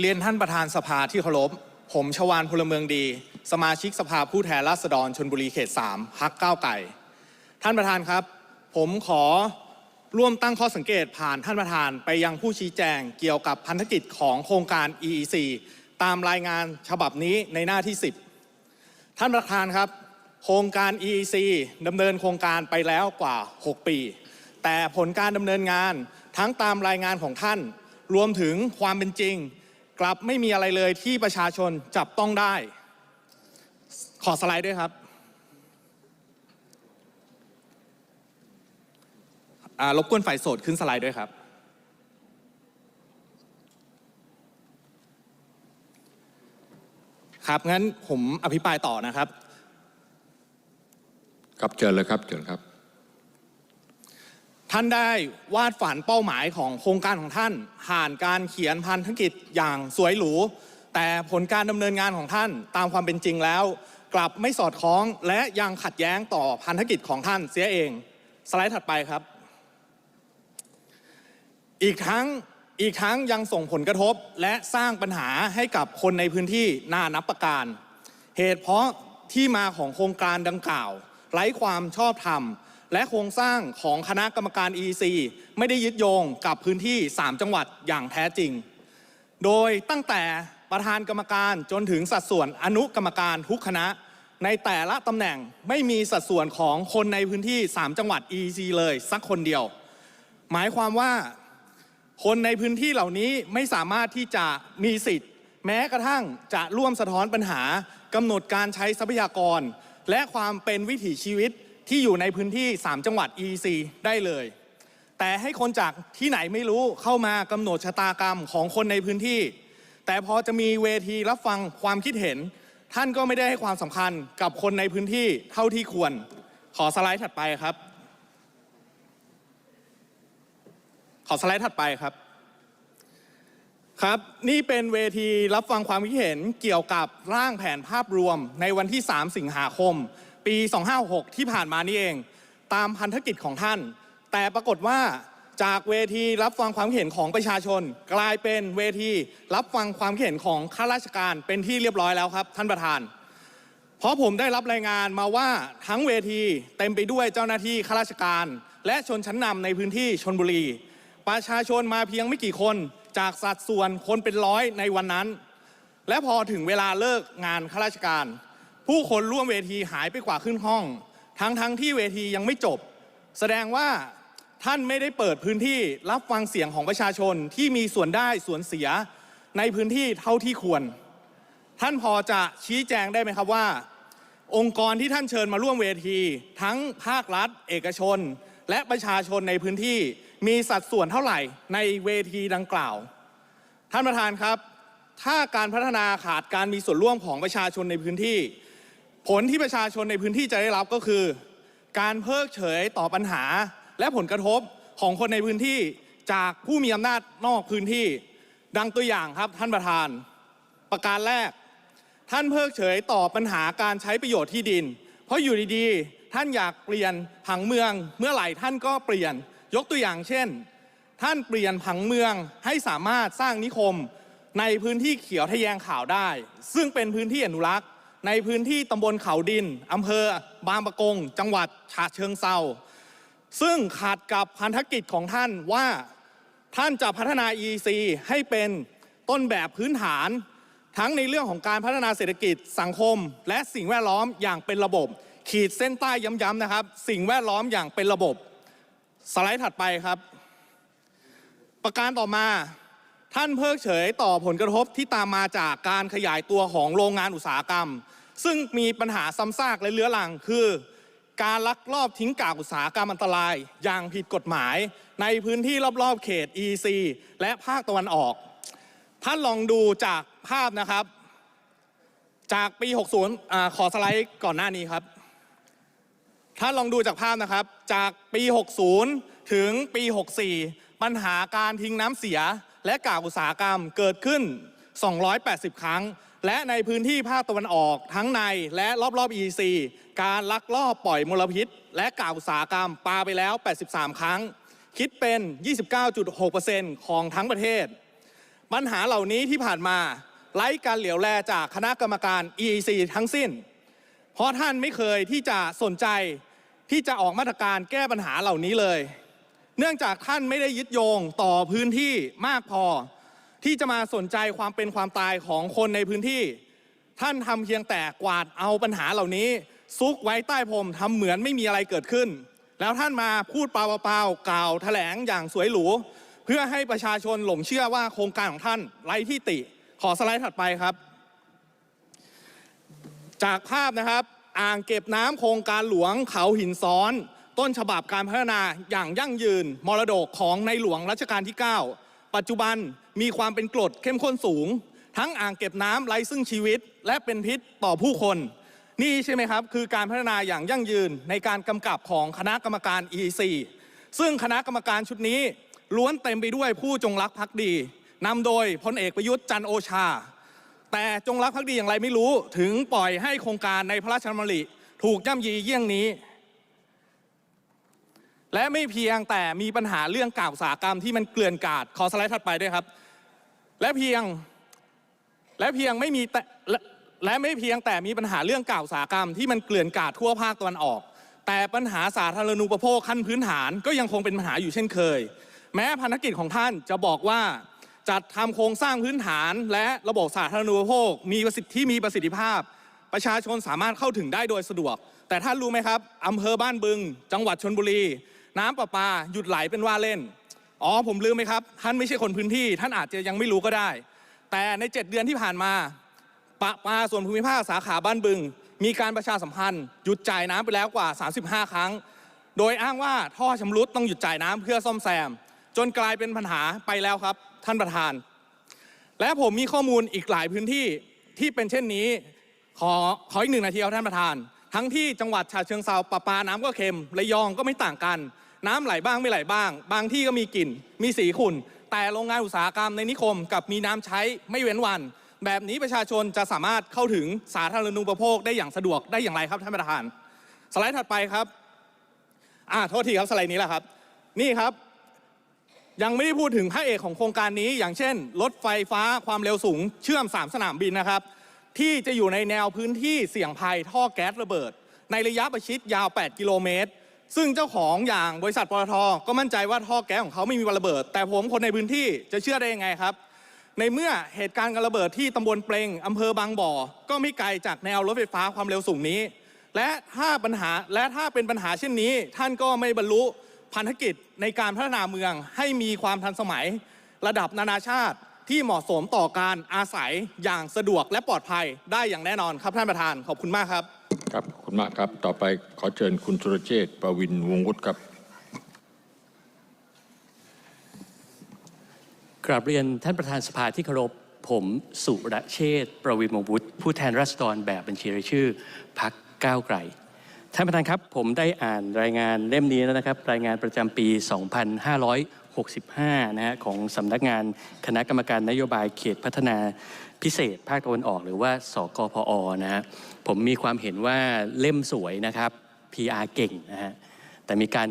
เรียนท่านประธานสภาที่เคารพ ผมชวานพลเมืองดี สมาชิกสภาผู้แทนราษฎรชนบุรีเขต 3พักก้าวไก่ ท่านประธานครับ ผมขอร่วมตั้งข้อสังเกตผ่านท่านประธานไปยังผู้ชี้แจงเกี่ยวกับพันธกิจของโครงการ EEC ตามรายงานฉบับนี้ในหน้าที่ 10 ท่านประธานครับ โครงการ EEC ดำเนินโครงการไปแล้วกว่า 6 ปี แต่ผลการดำเนินงานทั้งตามรายงานของท่าน รวมถึงความเป็นจริง กลับไม่มีอะไรเลยที่ประชาชนจับต้องได้ ขอสไลด์ด้วยครับรบกวนฝ่ายโสดขึ้นสไลด์ด้วยครับ ครับงั้นผมอภิปรายต่อนะครับ ครับเชิญเลยครับเชิญครับ ท่านได้วาดฝันเป้าหมายของโครงการของท่าน ผ่านการเขียนพันธกิจอย่างสวยหรู แต่ผลการดำเนินงานของท่านตามความเป็นจริงแล้ว กลับไม่สอดคล้องและยังขัดแย้งต่อพันธกิจของท่านเสียเอง สไลด์ถัดไปครับ อีกทั้งอีกทั้งยังส่งผลกระทบและสร้างปัญหาให้กับคนในพื้นที่น่านับประการ เหตุเพราะที่มาของโครงการดังกล่าว ไร้ความชอบธรรม และโครงสร้างของคณะกรรมการ EC ไม่ได้ยึดโยงกับพื้นที่ 3 จังหวัดอย่างแท้จริง โดยตั้งแต่ประธานกรรมการจนถึงสัดส่วนอนุกรรมการทุกคณะ ในแต่ละตำแหน่งไม่มีสัดส่วนของคนในพื้นที่ 3 จังหวัด EC เลยสักคนเดียว หมายความว่าคนในพื้นที่เหล่านี้ไม่สามารถที่จะมีสิทธิ์ แม้กระทั่งจะร่วมสะท้อนปัญหากำหนดการใช้ทรัพยากร และความเป็นวิถีชีวิต ที่อยู่ในพื้นที่ 3 จังหวัด EEC ได้เลย แต่ให้คนจากที่ไหนไม่รู้เข้ามากำหนดชะตากรรมของคนในพื้นที่ แต่พอจะมีเวทีรับฟังความคิดเห็น ท่านก็ไม่ได้ให้ความสำคัญกับคนในพื้นที่เท่าที่ควร ขอสไลด์ถัดไปครับ ขอสไลด์ถัดไปครับครับ นี่เป็นเวทีรับฟังความคิดเห็นเกี่ยวกับร่างแผนภาพรวมในวันที่ 3 สิงหาคม ปี 256 ที่ผ่านมานี่เอง ตามพันธกิจของท่าน แต่ปรากฏว่าจากเวทีรับฟังความเห็นของประชาชน กลายเป็นเวทีรับฟังความเห็นของข้าราชการเป็นที่เรียบร้อยแล้วครับ ท่านประธาน เพราะผมได้รับรายงานมาว่าทั้งเวทีเต็มไปด้วยเจ้าหน้าที่ข้าราชการ และชนชั้นนำในพื้นที่ชนบุรี ประชาชนมาเพียงไม่กี่คนจากสัดส่วนคนเป็นร้อยในวันนั้น และพอถึงเวลาเลิกงานข้าราชการ ผู้คนร่วมเวทีหายไปกว่าครึ่งห้อง ทั้งทั้งที่เวทียังไม่จบ แสดงว่าท่านไม่ได้เปิดพื้นที่รับฟังเสียงของประชาชนที่มีส่วนได้ส่วนเสียในพื้นที่เท่าที่ควร ท่านพอจะชี้แจงได้ไหมครับว่า องค์กรที่ท่านเชิญมาร่วมเวที ทั้งภาครัฐ เอกชน และประชาชนในพื้นที่มีสัดส่วนเท่าไหร่ในเวทีดังกล่าว ท่านประธานครับ ถ้าการพัฒนาขาดการมีส่วนร่วมของประชาชนในพื้นที่ ผลที่ประชาชนในพื้นที่จะได้รับก็คือ การเพิกเฉยต่อปัญหา และผลกระทบของคนในพื้นที่จากผู้มีอำนาจนอกพื้นที่ ดังตัวอย่างครับท่านประธาน ประการแรก ท่านเพิกเฉยต่อปัญหาการใช้ประโยชน์ที่ดิน เพราะอยู่ดีๆ ท่านอยากเปลี่ยนผังเมือง เมื่อไหร่ท่านก็เปลี่ยน ยกตัวอย่างเช่น ท่านเปลี่ยนผังเมืองให้สามารถสร้างนิคมในพื้นที่เขียวทะแยงขาวได้ ซึ่งเป็นพื้นที่อนุรักษ์ ในพื้นที่ตำบลเขาดินอำเภอบางปะกง จังหวัดฉะเชิงเซาซึ่งขัดกับพันธกิจของท่านว่าท่านจะพัฒนา EC ให้เป็นต้นแบบพื้นฐาน ทั้งในเรื่องของการพัฒนาเศรษฐกิจสังคม และสิ่งแวดล้อมอย่างเป็นระบบ ขีดเส้นใต้ย้ำๆนะครับ สิ่งแวดล้อมอย่างเป็นระบบ สไลด์ถัดไปครับ ประการต่อมาท่านเพิกเฉยต่อผลกระทบที่ตามมาจากการขยายตัวของโรงงานอุตสาหกรรม ซึ่งมีปัญหาซ้ำซากและเลื้อรังคือ การลักลอบทิ้งกากอุตสาหกรรมอันตราย อย่างผิดกฎหมาย ในพื้นที่รอบๆเขต EC และภาคตะวันออก ท่านลองดูจากภาพนะครับ จากปี 60อขอสไลด์ก่อนหน้านี้ครับท่านลองดูจากภาพนะครับ จากปี 60 ถึงปี 64 ปัญหาการทิ้งน้ำเสียและกากอุตสาหกรรมเกิดขึ้น 280 ครั้ง และในพื้นที่ภาคตะวันออกทั้งในและรอบๆ EEC การลักลอบปล่อยมลพิษ และกากอุตสาหกรรมปาไปแล้ว 83 ครั้ง คิดเป็น 29.6%ของทั้งประเทศ ปัญหาเหล่านี้ที่ผ่านมาไร้การเหลียวแลจากคณะกรรมการ EEC ทั้งสิ้น เพราะท่านไม่เคยที่จะสนใจที่จะออกมาตรการแก้ปัญหาเหล่านี้เลย เนื่องจากท่านไม่ได้ยึดโยงต่อพื้นที่มากพอ ที่จะมาสนใจความเป็นความตายของคนในพื้นที่ ท่านทำเพียงแต่กวาดเอาปัญหาเหล่านี้ ซุกไว้ใต้พรมทำเหมือนไม่มีอะไรเกิดขึ้น แล้วท่านมาพูดเปล่าๆกล่าวแถลงอย่างสวยหรู เพื่อให้ประชาชนหลงเชื่อว่าโครงการของท่านไร้ที่ติ ขอสไลด์ถัดไปครับ จากภาพนะครับอ่างเก็บน้ำโครงการหลวงเขาหินซ้อน ต้นฉบับการพัฒนาอย่างยั่งยืน มรดกของในหลวงรัชกาลที่ 9 ปัจจุบันมีความเป็นกรดเข้มข้นสูง ทั้งอ่างเก็บน้ำไร้ซึ่งชีวิต และเป็นพิษต่อผู้คน นี่ใช่ไหมครับคือการพัฒนาอย่างยั่งยืนในการกำกับของคณะกรรมการ EC ซึ่งคณะกรรมการชุดนี้ล้วนเต็มไปด้วยผู้จงรักภักดีนำโดยพลเอกประยุทธ์จันโอชา แต่จงรักภักดีอย่างไรไม่รู้ถึงปล่อยให้โครงการในพระราชดำริถูกย่ำยีเยี่ยงนี้ และไม่เพียงแต่มีปัญหาเรื่องกล่าวสาหกรรมที่มันเกลื่อนกาดขอสไลด์ถัดไปด้วยครับ และเพียงและเพียงไม่มีแต่และไม่เพียงแต่มีปัญหาเรื่องกล่าวสาหกรรมที่มันเกลื่อนกาดทั่วภาคตะวันออก แต่ปัญหาสาธารณูปโภคขั้นพื้นฐานก็ยังคงเป็นปัญหาอยู่เช่นเคย แม้ภารกิจของท่านจะบอกว่าจัดทำโครงสร้างพื้นฐาน และระบบสาธารณูปโภค มีประสิทธิที่มีประสิทธิภาพ ประชาชนสามารถเข้าถึงได้โดยสะดวก แต่ท่านรู้ไหมครับอำเภอบ้านบึง จังหวัดชนบุรี น้ำประปาหยุดไหลเป็นว่าเล่น อ๋อผมลืมไหมครับ ท่านไม่ใช่คนพื้นที่ ท่านอาจจะยังไม่รู้ก็ได้ แต่ใน 7 เดือนที่ผ่านมาปะปาส่วนภูมิภาคสาขาบ้านบึง มีการประชาสัมพันธ์ หยุดจ่ายน้ำไปแล้วกว่า 35 ครั้ง โดยอ้างว่าท่อชำรุดต้องหยุดจ่ายน้ำเพื่อซ่อมแซม จนกลายเป็นปัญหาไปแล้วครับ ท่านประธาน และผมมีข้อมูลอีกหลายพื้นที่ที่เป็นเช่นนี้ขอขออีกหนึ่งนาทีครับท่านประธาน ทั้งที่จังหวัดฉะเชิงเซาปะปาน้ำก็เค็มระยองก็ไม่ต่างกัน น้ำไหลบ้างไม่ไหลบ้าง บางที่ก็มีกลิ่น มีสีขุ่น แต่โรงงานอุตสาหกรรมในนิคมกับมีน้ำใช้ไม่เว้นวัน แบบนี้ประชาชนจะสามารถเข้าถึงสาธารณูปโภคได้อย่างสะดวกได้อย่างไรครับท่านประธาน สไลด์ถัดไปครับอ่าโทษทีครับสไลด์นี้แหละครับ นี่ครับยังไม่ได้พูดถึงพระเอกของโครงการนี้ อย่างเช่น รถไฟฟ้าความเร็วสูงเชื่อม 3 สนามบินนะครับ ที่จะอยู่ในแนวพื้นที่เสี่ยงภัยท่อแก๊สระเบิด ในระยะประชิดยาว 8 กิโลเมตร ซึ่งเจ้าของอย่างบริษัทปตทก็มั่นใจว่าท่อแก๊สของเขาไม่มีวันระเบิด แต่ผมคนในพื้นที่จะเชื่อได้ยังไงครับ ในเมื่อเหตุการณ์การระเบิดที่ตำบลเปลงอำเภอบางบ่อ ก็ไม่ไกลจากแนวรถไฟฟ้าความเร็วสูงนี้ และถ้าปัญหาและถ้าเป็นปัญหาเช่นนี้ ท่านก็ไม่บรรลุพันธกิจในการพัฒนาเมืองให้มีความทันสมัยระดับนานาชาติ ที่เหมาะสมต่อการอาศัยอย่างสะดวกและปลอดภัยได้อย่างแน่นอนครับท่านประธานขอบคุณมากครับ ครับขอบคุณมากครับ ต่อไปขอเชิญคุณสุรเชษฐ์ประวินวงศ์วุฒิครับ กราบเรียนท่านประธานสภาที่เคารพผมสุรเชษฐ์ประวิมวงศ์วุฒิผู้แทนราษฎรแบบบัญชีรายชื่อพักก้าวไกล ท่านประธานครับผมได้อ่านรายงานเล่มนี้แล้วนะครับ รายงานประจำปี 2565 นะฮะของสำนักงานคณะกรรมการนโยบายเขตพัฒนาพิเศษภาคตะวันออก หรือว่าสกพอนะฮะผมมีความเห็นว่าเล่มสวยนะครับ PR เก่งนะฮะแต่มีการ